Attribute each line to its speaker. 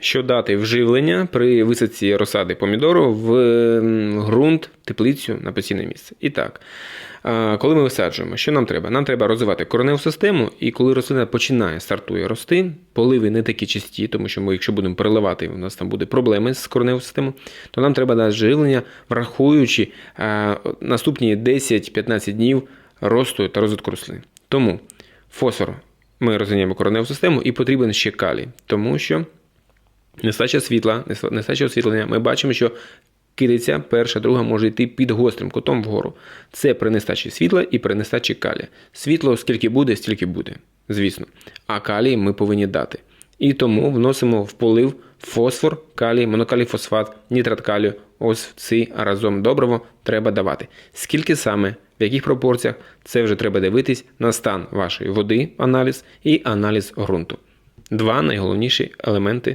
Speaker 1: Що дати вживлення при висадці розсади помідору в ґрунт, теплицю на постійне місце. І так, коли ми висаджуємо, що нам треба? Нам треба розвивати кореневу систему, і коли рослина починає стартує рости, поливи не такі часті, тому що ми, якщо будемо переливати, у нас там буде проблеми з кореневою системою, то нам треба дати живлення, враховуючи наступні 10-15 днів росту та розвитку рослин. Тому фосфор ми розганяємо кореневу систему і потрібен ще калій, тому що нестача світла, нес- нестача освітлення, ми бачимо, що китиця перша, друга може йти під гострим кутом вгору. Це при нестачі світла і при нестачі калія. Світло скільки буде, стільки буде, звісно. А калій ми повинні дати. І тому вносимо в полив фосфор, калій, монокалій фосфат, нітрат калію. Ось ці разом добриво треба давати. Скільки саме, в яких пропорціях, це вже треба дивитись на стан вашої води, аналіз і аналіз ґрунту. Два найголовніші елементи